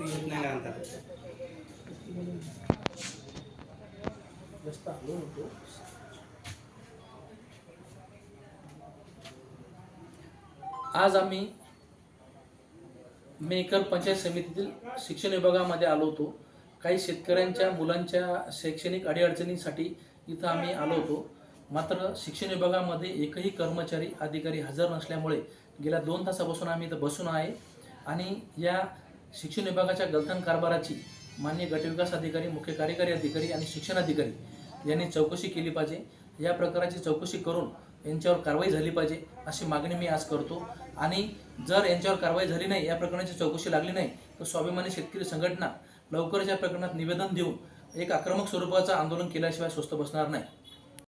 येत नाही ना आज आम्ही मेकर पंचायत समितीतील शिक्षण विभागामध्ये आलो होतो. काही शेतकऱ्यांच्या मुलांच्या शैक्षणिक अडीअडचणींसाठी इथं आम्ही आलो होतो. मात्र शिक्षण विभागामध्ये एकही कर्मचारी अधिकारी हजर नसल्यामुळे गेल्या दोन तासापासून आम्ही इथं बसून आहे. आणि या शिक्षण विभागाच्या गलथान कारभाराची मान्य गटविकास अधिकारी मुख्य कार्यकारी अधिकारी आणि शिक्षण अधिकारी यांनी चौकशी केली पाहिजे. या प्रकाराची चौकशी करून यांच्यावर कारवाई झाली पाहिजे अशी मागणी मी आज करतो. आणि जर यांच्यावर कारवाई झाली नाही या प्रकरणाची चौकशी लागली नाही तर स्वाभिमानी शेतकरी संघटना लवकरच या प्रकरणात निवेदन देऊन एक आक्रमक स्वरूपाचं आंदोलन केल्याशिवाय स्वस्त बसणार नाही.